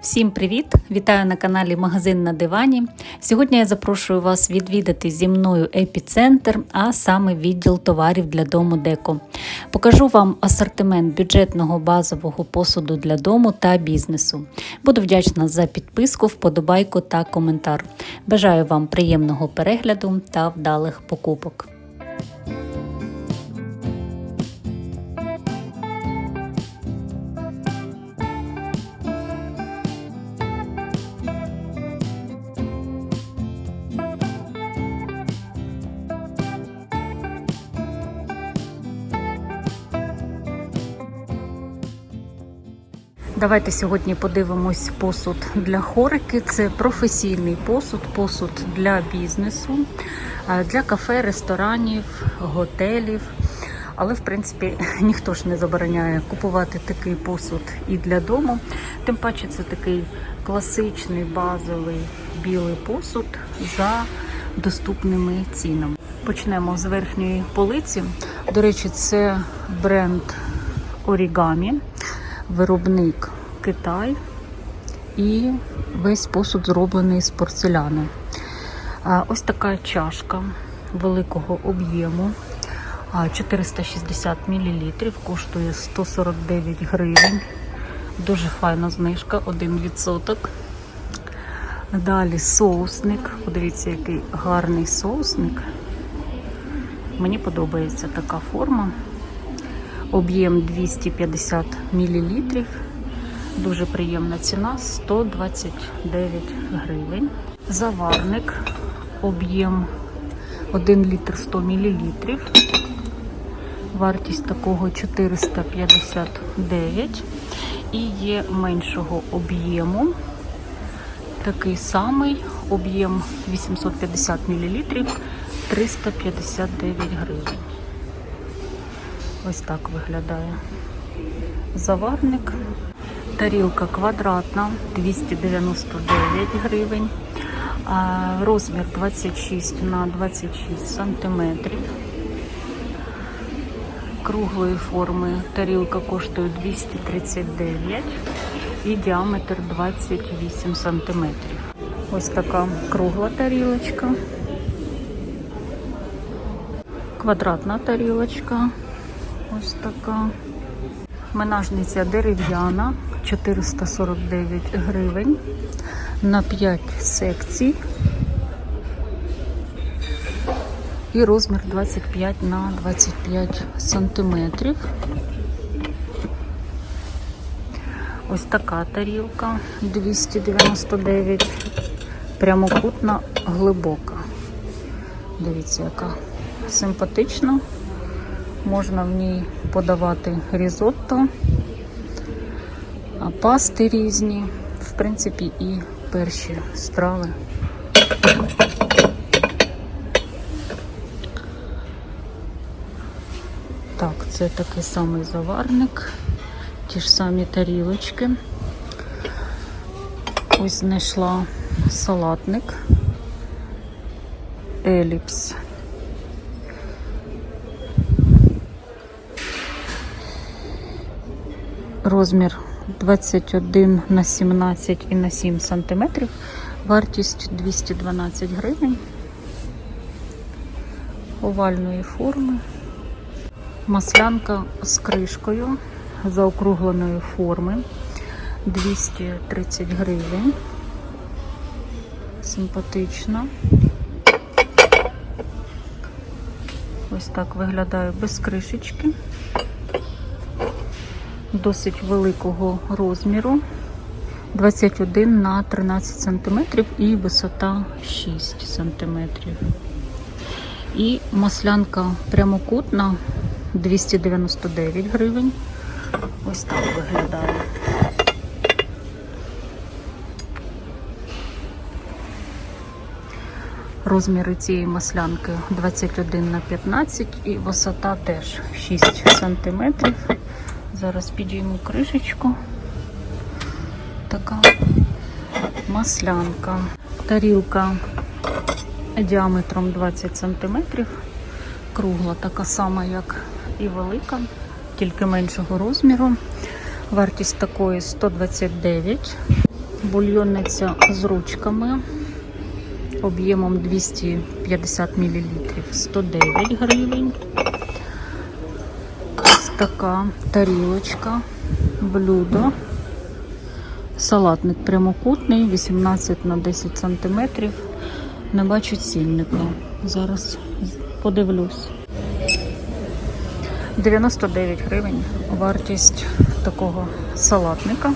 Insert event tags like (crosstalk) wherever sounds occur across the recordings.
Всім привіт! Вітаю на каналі Магазин на дивані. Сьогодні я запрошую вас відвідати зі мною епіцентр, а саме відділ товарів для дому Деко. Покажу вам асортимент бюджетного базового посуду для дому та бізнесу. Буду вдячна за підписку, вподобайку та коментар. Бажаю вам приємного перегляду та вдалих покупок. Давайте сьогодні подивимось посуд для хорики. Це професійний посуд, посуд для бізнесу, е, для кафе, ресторанів, готелів. Але, в принципі, (laughs) ніхто ж не забороняє купувати такий посуд і для дому. Тим паче, це такий класичний базовий білий посуд за доступними цінами. Почнемо з верхньої полиці. До речі, це бренд Origami виробник Китай і весь посуд зроблений з порцеляни. А, Ось така чашка великого об'єму. 460 мл, коштує 149 гривень. Дуже файна знижка, 1%. Далі соусник. Подивіться, який гарний соусник. Мені подобається така форма. Об'єм 250 мл. Дуже приємна ціна 129 гривень. Заварник, об'єм 1 літр 100 мл. Вартість такого 459 і є меншого об'єму. Такий самий об'єм 850 мл 359 гривень. Ось так виглядає заварник. Тарілка квадратна 299 гривень. Розмір 26 на 26 сантиметрів. Круглої форми тарілка коштує 239 і діаметр 28 сантиметрів. Ось така кругла тарілочка. Квадратна тарілочка. Ось така. Менажниця дерев'яна 449 гривень на 5 секцій. І розмір 25 на 25 сантиметрів. Ось така тарілка 299, прямокутна, глибока. Дивіться, яка симпатична. Можна в ній подавати різотто, а пасти різні, в принципі, і перші страви. Так, це такий самий заварник, ті ж самі тарілочки. Ось знайшла салатник Еліпс. Розмір 21 на 17 і на 7 сантиметрів. Вартість 212 гривень. Овальної форми. Маслянка з кришкою заокругленої форми. 230 гривень. Симпатично. Ось так виглядає без кришечки досить великого розміру. 21 на 13 см і висота 6 см. І маслянка прямокутна 299 гривень. Ось так виглядає. Розміри цієї маслянки 21 на 15 і висота теж 6 сантиметрів. Зараз підійму кришечку. Така маслянка. Тарілка діаметром 20 см. Кругла така сама, як і велика, тільки меншого розміру. Вартість такої 129. Бульйонниця з ручками об'ємом 250 мл 109 гривень. Така тарілочка, блюдо. Салатник прямокутний, 18 на 10 см. Не бачу цінника. Зараз подивлюсь. 99 гривень вартість такого салатника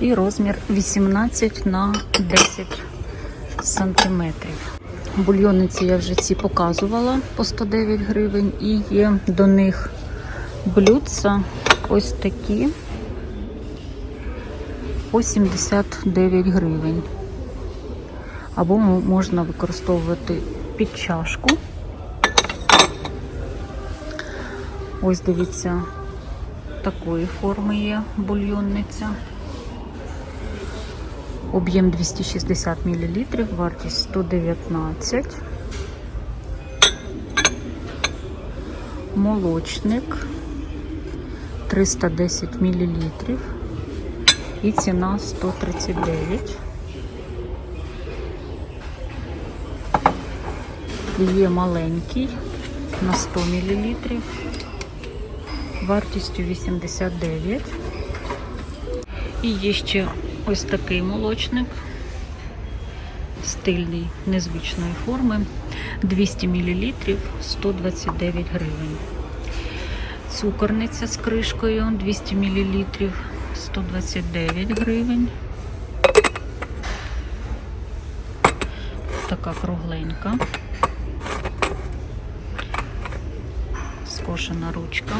і розмір 18 на 10 сантиметрів. Бульйонниці я вже ці показувала по 109 гривень і є до них блюдца ось такі по 79 гривень. Або можна використовувати під чашку. Ось дивіться, такої форми є бульйонниця. Об'єм 260 мл, вартість 119. Молочник 310 мл і ціна 139. Є маленький на 100 мл вартістю 89. І є ще ось такий молочник стильний, незвичної форми. 200 мл 129 гривень. Цукорниця з кришкою 200 мл 129 гривень. Така кругленька. Скошена ручка.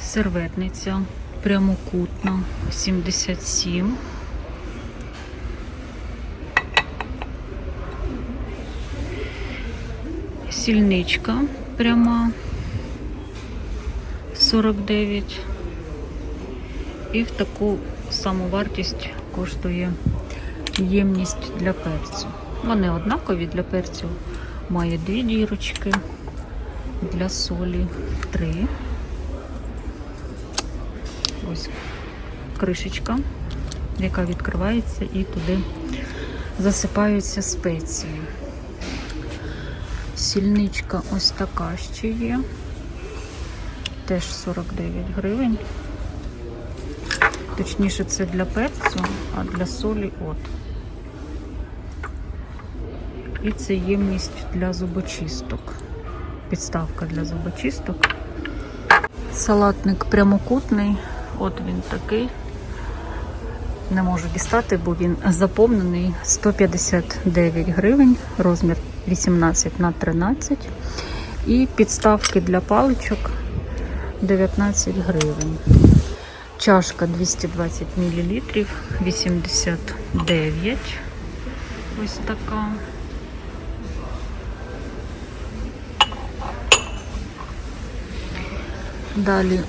Серветниця прямокутна 77. Сільничка пряма 49. І в таку саму вартість коштує ємність для перцю. Вони однакові для перцю. Має дві дірочки, для солі три. Ось кришечка, яка відкривається і туди засипаються спеції. Сільничка ось така ще є. Теж 49 гривень. Точніше, це для перцю, а для солі от. І це ємність для зубочисток. Підставка для зубочисток. Салатник прямокутний. От він такий. Не можу дістати, бо він заповнений 159 гривень, розмір 18 на 13. І підставки для паличок 19 гривень. Чашка 220 мл, 89. Ось така. Далі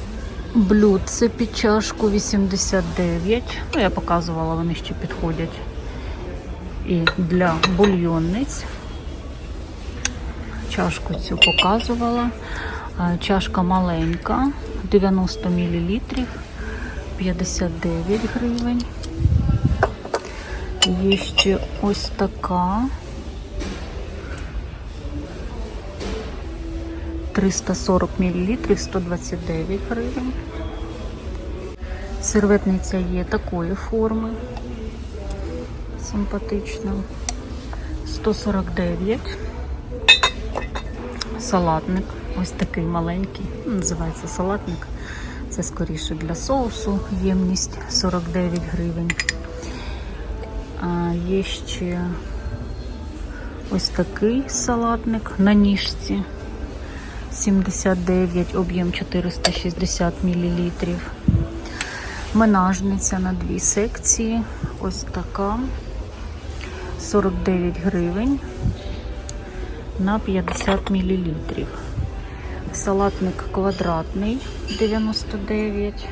блюдце під чашку 89. Ну, я показувала, вони ще підходять і для бульйонниць. Чашку цю показувала. Чашка маленька, 90 мл, 59 гривень. Є ще ось така. 340 мл, 129 гривень. Серветниця є такої форми. Симпатична. 149. Салатник. Ось такий маленький. Називається салатник. Це скоріше для соусу. Ємність 49 гривень. А є ще ось такий салатник на ніжці. 79, об'єм 460 мл. Менажниця на дві секції. Ось така. 49 гривень на 50 мл. Салатник квадратний 99.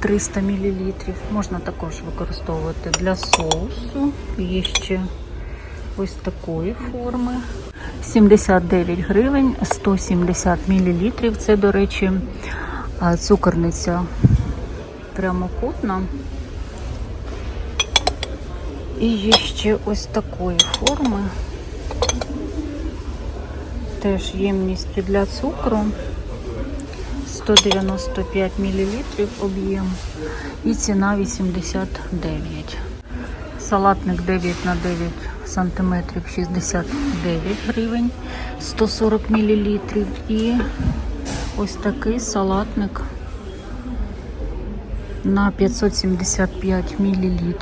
300 мл. Можна також використовувати для соусу. Є ще ось такої форми. 79 гривень 170 мл. Це, до речі, цукорниця прямокутна. І є ще ось такої форми. Теж ємність для цукру. 195 мл об'єм і ціна 89. Салатник 9 на 9 сантиметрів 69 гривень, 140 мл. І ось такий салатник на 575 мл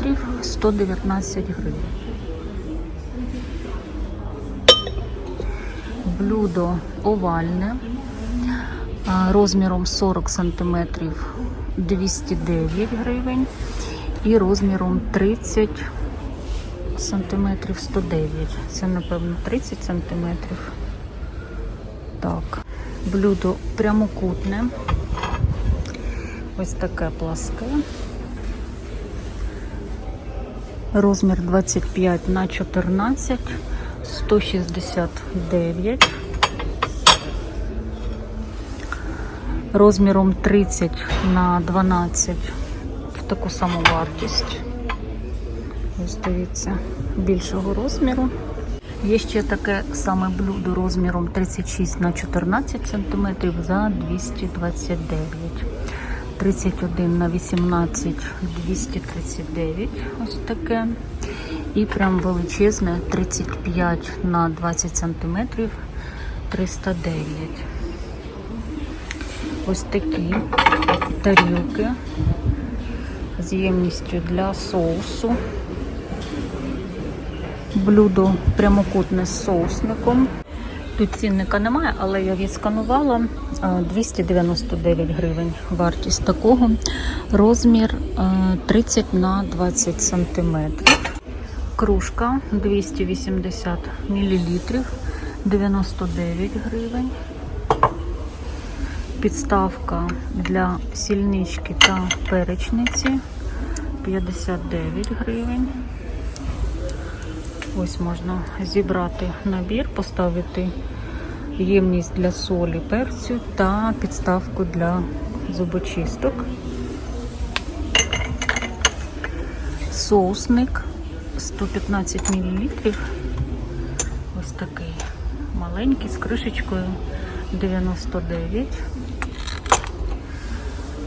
119 гривень. Блюдо овальне розміром 40 см 209 гривень і розміром 30 см 109. Це, напевно, 30 см. Так, блюдо прямокутне. Ось таке пласке. Розмір 25 на 14, 169. Розміром 30 на 12 в таку саму вартість. Ось дивіться, більшого розміру. Є ще таке саме блюдо розміром 36 на 14 см за 229 31 на 18 239 ось таке. І прям величезне 35 на 20 см 309. Ось такі тарілки з ємністю для соусу. Блюдо прямокутне з соусником. Тут цінника немає, але я відсканувала 299 гривень вартість такого. Розмір 30 на 20 сантиметрів. Кружка 280 мл 99 гривень. Підставка для сільнички та перечниці 59 гривень. Ось можна зібрати набір, поставити ємність для солі, перцю та підставку для зубочисток. Соусник 115 мл. Ось такий маленький з кришечкою 99.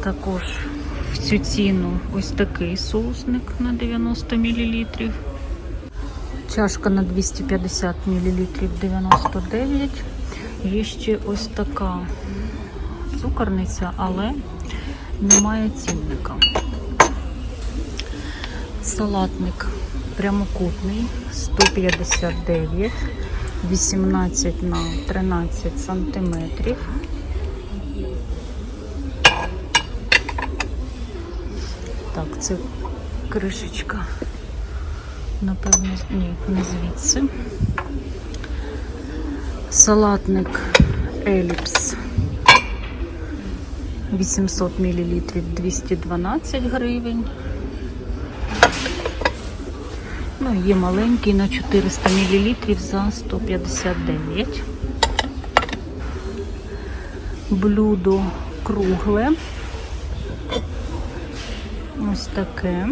Також в цю ціну ось такий соусник на 90 мл. Чашка на 250 мл 99. Є ще ось така цукорниця, але немає цінника. Салатник прямокутний 159, 18 на 13 сантиметрів. Так, це кришечка. Напевно, ні, не звідси. Салатник Еліпс 800 мл 212 гривень. Ну, є маленький на 400 мл за 159. Блюдо кругле. Ось таке.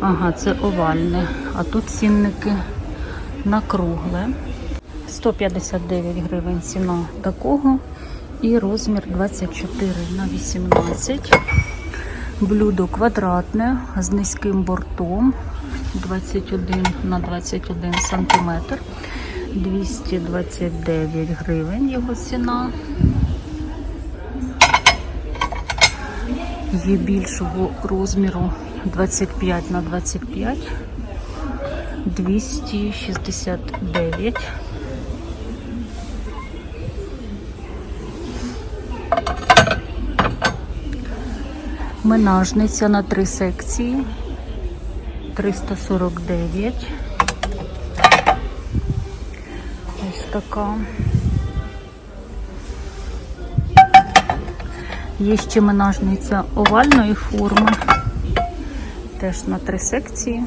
Ага, це овальне, а тут цінники на кругле. 159 гривень ціна такого. І розмір 24 на 18. Блюдо квадратне з низьким бортом 21 на 21 сантиметр. 229 гривень його ціна. Є більшого розміру 25 на 25 269 Менажниця на три секції 349 Ось така. Є ще менажниця овальної форми, теж на три секції.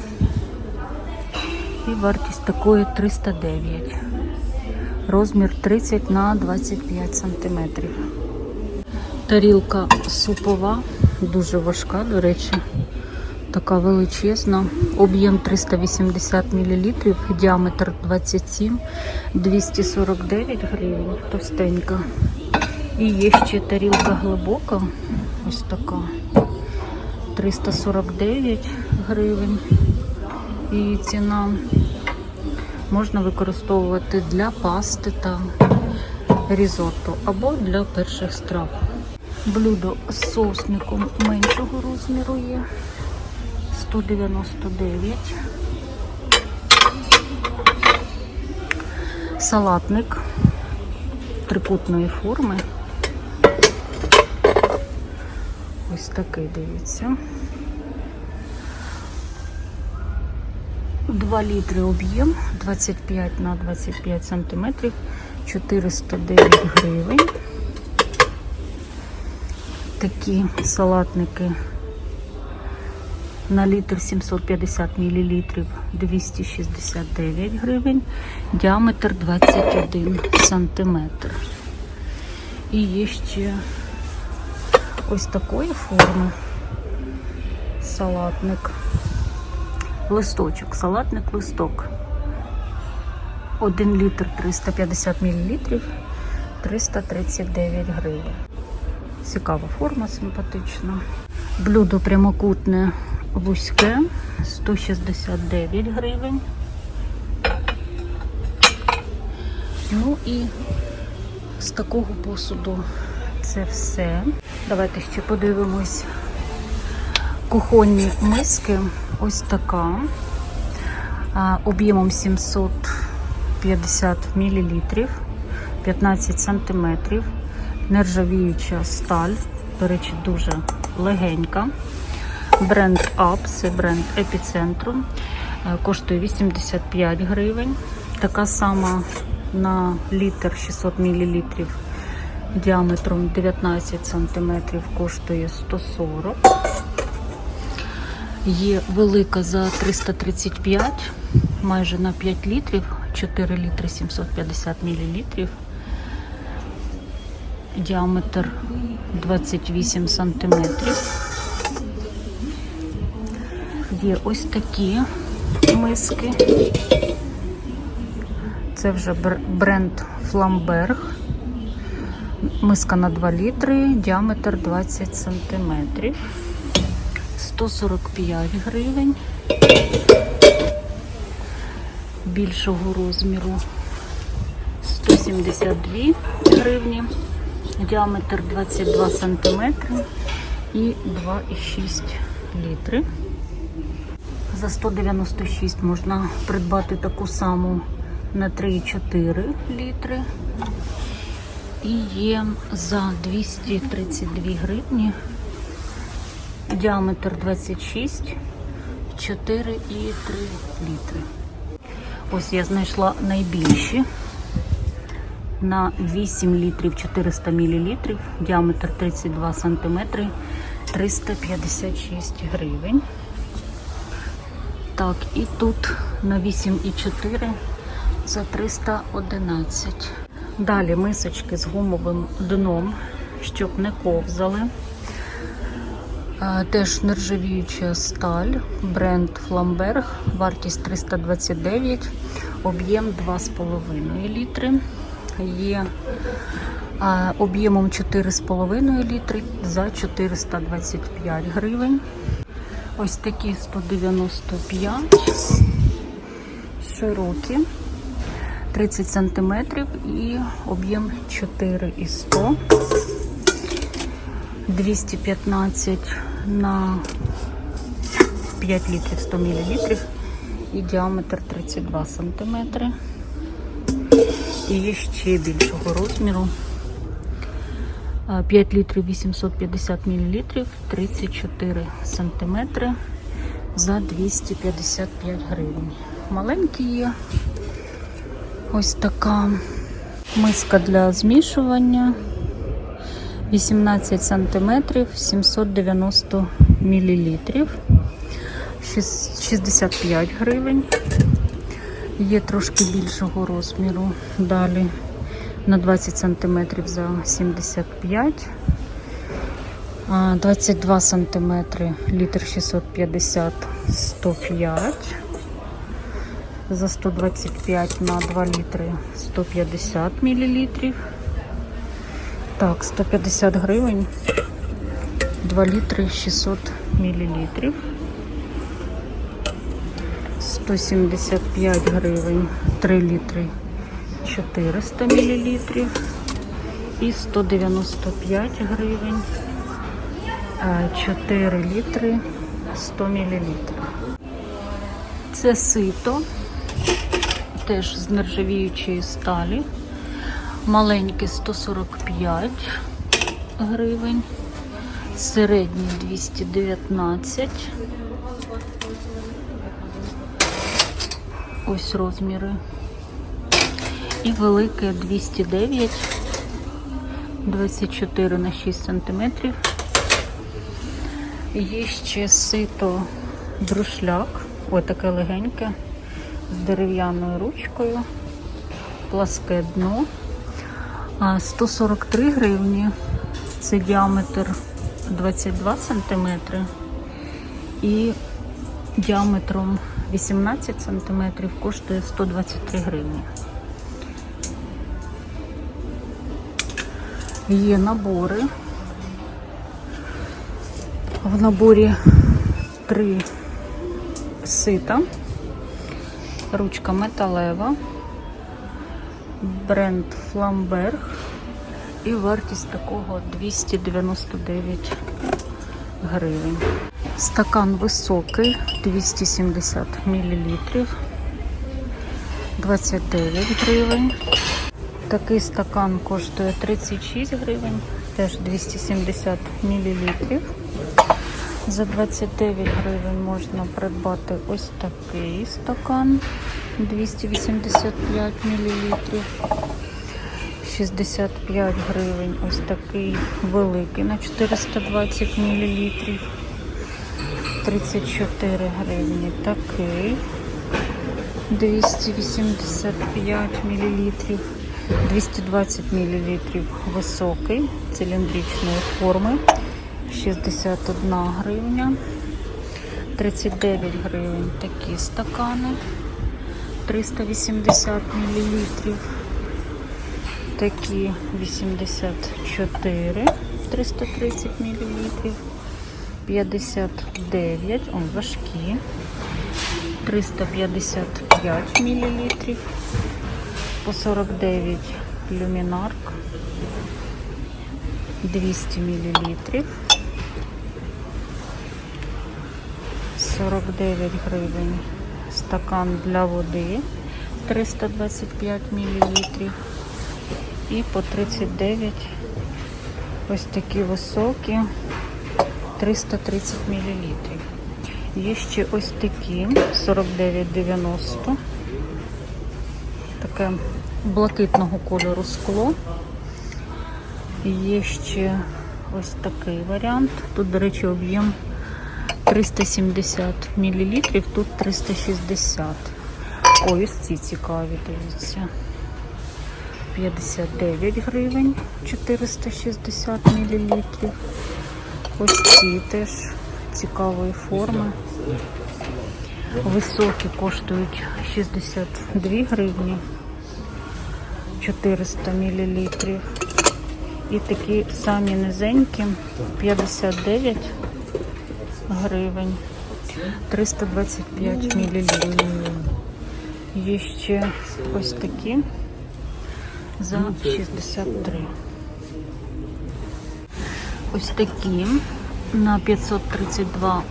І вартість такої 309. Розмір 30 на 25 сантиметрів. Тарілка супова, дуже важка, до речі, така величезна. Об'єм 380 мл, діаметр 27, 249 гривень, товстенька. І є ще тарілка глибока, ось така. 349 гривень. І ціна можна використовувати для пасти та різотто або для перших страв. Блюдо з соусником меншого розміру є 199. Салатник трикутної форми. Ось такий дивіться. 2 літри об'єм, 25 на 25 сантиметрів, 409 гривень. Такі салатники на літр 750 мл 269 гривень, діаметр 21 сантиметр. І є ще ось такої форми салатник. Листочок, салатник листок. 1 літр 350 мл 339 гривень. Цікава форма, симпатична. Блюдо прямокутне вузьке 169 гривень. Ну і з такого посуду це все. Давайте ще подивимось кухонні миски. Ось така. Об'ємом 750 мл, 15 см. Нержавіюча сталь. До речі, дуже легенька. Бренд Up, це бренд епіцентру. Коштує 85 гривень. Така сама на літр 600 мл діаметром 19 см коштує 140. Є велика за 335, майже на 5 літрів, 4 літри 750 мл. Діаметр 28 сантиметрів. Є ось такі миски. Це вже бренд Фламберг. Миска на 2 літри, діаметр 20 сантиметрів. 145 гривень. Більшого розміру 172 гривні. Діаметр 22 сантиметри і 2,6 літри. За 196 можна придбати таку саму на 3,4 літри. І є за 232 гривні. Діаметр 26, 4 і 3 літри. Ось я знайшла найбільші на 8 літрів 400 мл, діаметр 32 см, 356 гривень. Так, і тут на 8,4 за 311. Далі мисочки з гумовим дном, щоб не ковзали. Е, Теж нержавіюча сталь, бренд Flamberg, вартість 329, об'єм 2,5 літри. Є е, об'ємом 4,5 літри за 425 гривень. Ось такі 195, широкі, 30 сантиметрів і об'єм 4,100. 215 на 5 літрів 100 мл і діаметр 32 см. І ще більшого розміру. 5 літрів 850 мл, 34 см за 255 гривень. Маленькі є. Ось така миска для змішування. 18 сантиметрів, 790 мілілітрів, 65 гривень. Є трошки більшого розміру. Далі на 20 см за 75 22 см літр 650 105 за 125 на 2 літри 150 мл. Так, 150 гривень, 2 літри 600 мл. 175 гривень, 3 літри 400 мл. І 195 гривень, е, 4 літри 100 мл. Це сито, теж з нержавіючої сталі. Маленький 145 гривень, середній 219. Ось розміри. І велике 209, 24 на 6 сантиметрів. Є ще сито друшляк, ось таке легеньке, з дерев'яною ручкою, пласке дно. А 143 гривні. Це діаметр 22 сантиметри. І діаметром 18 сантиметрів коштує 123 гривні. Є набори. В наборі три сита, ручка металева, бренд Фламберг і вартість такого 299 гривень. Стакан високий, 270 мл, 29 гривень. Такий стакан коштує 36 гривень, теж 270 мл. За 29 гривень можна придбати ось такий стакан 285 мл. 65 гривень ось такий великий на 420 мл. 34 гривні такий 285 мл. 220 мл високий, циліндричної форми. 61 гривня. 39 гривень такі стакани. 380 мл. Такі 84, 330 мл. 59, он важкі. 355 мл. По 49 люмінарк. 200 мл. 49 гривень стакан для води 325 мл. І по 39 ось такі високі 330 мл. Є ще ось такі 49,90. Таке блакитного кольору скло. Є ще ось такий варіант. Тут, до речі, об'єм 370 мл, тут 360. Ой, ось ці цікаві, дивіться. 59 гривень, 460 мл. Ось ці теж цікавої форми. Високі коштують 62 гривні, 400 мл. І такі самі низенькі 59 гривень, 325 мл. Є ще ось такі за 63. Ось такі на 532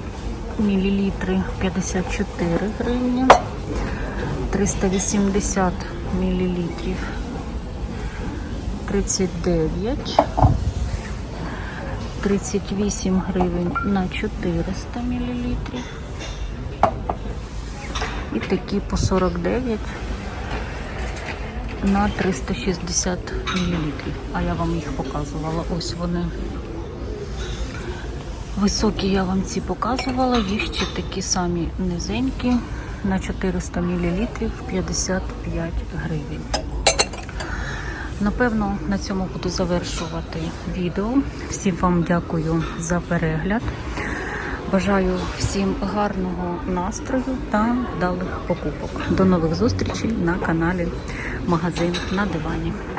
мл 54 гривні, 380 мл 39, 38 гривень на 400 мл. І такі по 49 на 360 мл. А я вам їх показувала. Ось вони. Високі я вам ці показувала, є ще такі самі низенькі на 400 мл 55 гривень. Напевно, на цьому буду завершувати відео. Всім вам дякую за перегляд. Бажаю всім гарного настрою та вдалих покупок. До нових зустрічей на каналі Магазин на дивані.